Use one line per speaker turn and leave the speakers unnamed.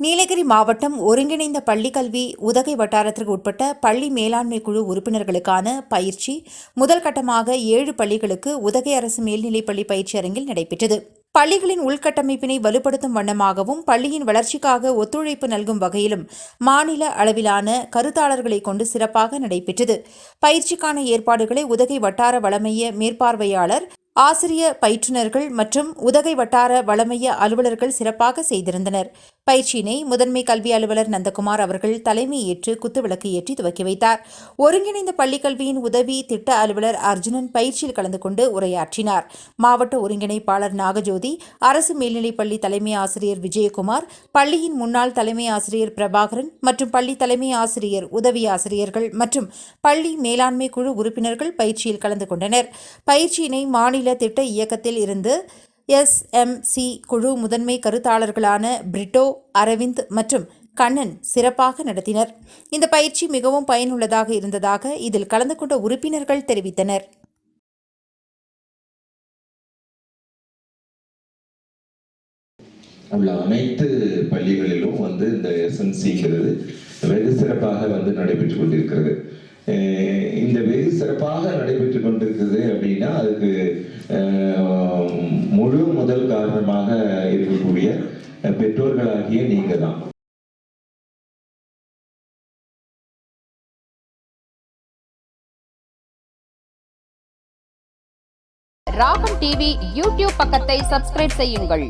நீலகிரி மாவட்டம் ஒருங்கிணைந்த பள்ளி கல்வி உதகை வட்டாரத்திற்கு உட்பட்ட பள்ளி மேலாண்மை குழு உறுப்பினர்களுக்கான பயிற்சி முதல் கட்டமாக ஏழு பள்ளிகளுக்கு உதகை அரசு மேல்நிலைப்பள்ளி பயிற்சி அரங்கில் நடைபெற்றது. பள்ளிகளின் உள்கட்டமைப்பினை வலுப்படுத்தும் வண்ணமாகவும் பள்ளியின் வளர்ச்சிக்காக ஒத்துழைப்பு நல்கும் வகையிலும் மாநில அளவிலான கருத்தாளர்களை கொண்டு சிறப்பாக நடைபெற்றது. பயிற்சிக்கான ஏற்பாடுகளை உதகை வட்டார வளமைய மேற்பார்வையாளர் ஆசிரிய பயிற்றுனர்கள் மற்றும் உதகை வட்டார வளமைய அலுவலர்கள் சிறப்பாக செய்திருந்தனர். பயிற்சியினை முதன்மை கல்வி அலுவலர் நந்தகுமார் அவர்கள் தலைமை ஏற்று குத்துவிளக்கு ஏற்றி துவக்கி வைத்தார். ஒருங்கிணைந்த பள்ளிக் கல்வியின் உதவி திட்ட அலுவலர் அர்ஜுனன் பயிற்சியில் கலந்து கொண்டு உரையாற்றினார். மாவட்ட ஒருங்கிணைப்பாளர் நாகஜோதி அரசு மேல்நிலைப்பள்ளி தலைமை ஆசிரியர் விஜயகுமார் பள்ளியின் முன்னாள் தலைமை ஆசிரியர் பிரபாகரன் மற்றும் பள்ளி தலைமை ஆசிரியர் உதவி ஆசிரியர்கள் மற்றும் பள்ளி மேலாண்மை குழு உறுப்பினர்கள் பயிற்சியில் கலந்து கொண்டனர். பயிற்சியினை மாநில மாநில திட்ட இயக்கத்தில் இருந்து எஸ்எம்சி குழு முதன்மை கருத்தாளர்களான பிரிட்டோ அரவிந்த் மற்றும் கண்ணன் சிறப்பாக நடத்தினர். இந்த பயிற்சி மிகவும் பயனுள்ளதாக இருந்ததாக இதில் கலந்து கொண்ட உறுப்பினர்கள் தெரிவித்தனர்.
உள்ள அனைத்து பள்ளிகளிலும் வந்து இந்த எஸ்என்சிங்கிறது வெகு சிறப்பாக வந்து நடைபெற்று கொண்டிருக்கிறது. இந்த வெகு சிறப்பாக நடைபெற்று கொண்டு அப்படின்னா அதுக்கு முழு முதல் காரணமாக இருக்கக்கூடிய பெற்றோர்களாகிய நீங்க தான்
ராகம் டிவி யூடியூப் பக்கத்தை சப்ஸ்கிரைப் செய்யுங்கள்.